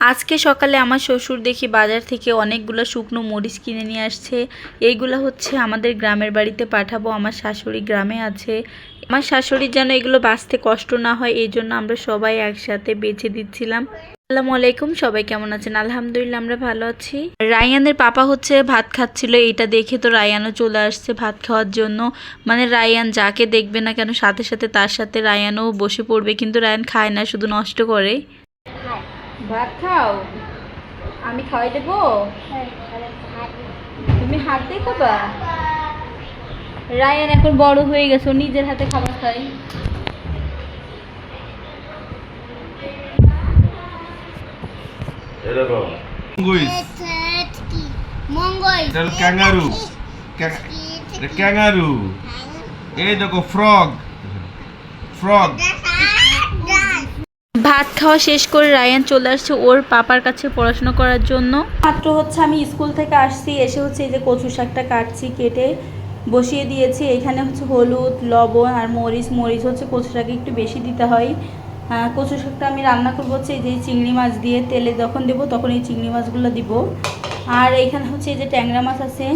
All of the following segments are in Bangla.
আজকে সকালে আমার শ্বশুর দেখি বাজার থেকে অনেকগুলো শুকনো মরিচ কিনে নিয়ে আসছে। এইগুলো হচ্ছে আমাদের গ্রামের বাড়িতে পাঠাবো। আমার শাশুড়ি গ্রামে আছে। আমার শাশুড়ির যেন এগুলো বাঁচতে কষ্ট না হয়, এই জন্য আমরা সবাই একসাথে বেছে দিচ্ছিলাম। আসসালামু আলাইকুম, সবাই কেমন আছেন? আলহামদুলিল্লাহ, আমরা ভালো আছি। রায়ানের পাপা হচ্ছে ভাত খাচ্ছিল এটা দেখে তো রায়ানও চলে আসছে ভাত খাওয়ার জন্য। মানে রায়ান যাকে দেখবে না কেন, সাথে সাথে তার সাথে রায়ানও বসে পড়বে, কিন্তু রায়ান খায় না, শুধু নষ্ট করে। ভাত খাও? আমি খাওয়াই দেবো? তুমি হাত দিয়ে খাবা? রায়ান এখন বড় হয়ে গেছে নিজের হাতে খাবার খাই ক্যাঙ্গারু। ক্যাঙ্গারু। এই দেখো ফ্রগ। ফ্রগ। ভাত খাওয়া শেষ করে রায়ান চলে আসছে ওর পাপার কাছে পড়াশোনা করার জন্য। মাত্র হচ্ছে আমি স্কুল থেকে আসছি, এসে হচ্ছে এই যে কচু শাকটা কাটছি, কেটে বসিয়ে দিয়েছি। এখানে হচ্ছে হলুদ, লবণ আর মরিচ মরিচ হচ্ছে কচু শাকে একটু বেশি দিতে হয়। কচু শাকটা আমি রান্না করব হচ্ছে এই যে চিংড়ি মাছ দিয়ে। তেলে যখন দেবো তখন এই চিংড়ি মাছগুলো দিব। আর এখানে হচ্ছে এই যে ট্যাংরা মাছ আছে,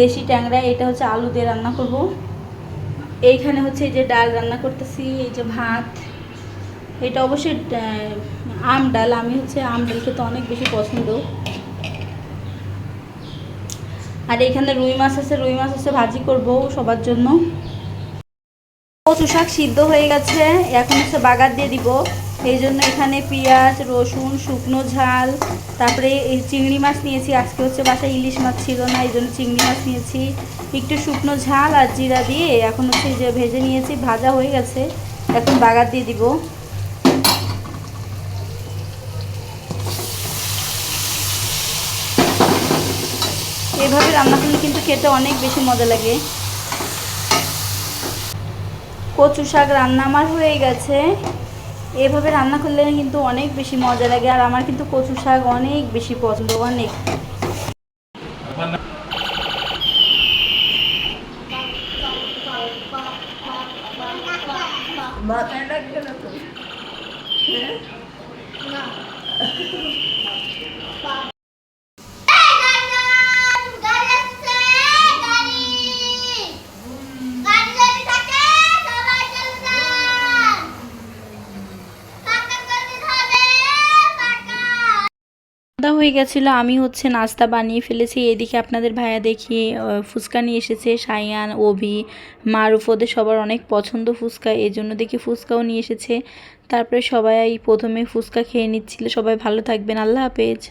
দেশি ট্যাংরা, এটা হচ্ছে আলু দিয়ে রান্না করব। এইখানে হচ্ছে এই যে ডাল রান্না করতেছি, এই যে ভাত এটা অবশ্যই আম ডাল। আমি হচ্ছে আম ডাল খেতে অনেক বেশি পছন্দ। আর এখানে রুই মাছ আছে, রুই মাছ আছে ভাজি করব সবার জন্য। কচু শাক সিদ্ধ হয়ে গেছে, এখন হচ্ছে বাগার দিয়ে দিব। এই জন্য এখানে পেঁয়াজ, রসুন, শুকনো ঝাল, তারপরে এই চিংড়ি মাছ নিয়েছি। আজকে হচ্ছে বাসায় ইলিশ মাছ ছিল না, এই জন্য চিংড়ি মাছ নিয়েছি। একটু শুকনো ঝাল আর জিরা দিয়ে এখন হচ্ছে যে ভেজে নিয়েছি, ভাজা হয়ে গেছে। এখন বাগার দিয়ে দিব। এভাবে রান্না করলে কিন্তু খেতে অনেক বেশি মজা লাগে। কচু শাক রান্না আমার হয়ে গেছে। এভাবে রান্না করলে কিন্তু অনেক বেশি মজা লাগে আর আমার কিন্তু কচু শাক অনেক বেশি পছন্দ অনেক। সন্ধ্যা হয়ে গেছিল, আমি হচ্ছে নাস্তা বানিয়ে ফেলেছি। এদিকে আপনাদের ভাইয়া দেখি ফুচকা নিয়ে এসেছে, সায়ান, ওভি, মারুফ, ওদের সবার অনেক পছন্দ ফুচকা এই জন্য দেখি ফুচকাও নিয়ে এসেছে। তারপরে সবাই প্রথমে ফুচকা খেয়ে নিচ্ছিল। সবাই ভালো থাকবেন, আল্লাহ হাফেজ।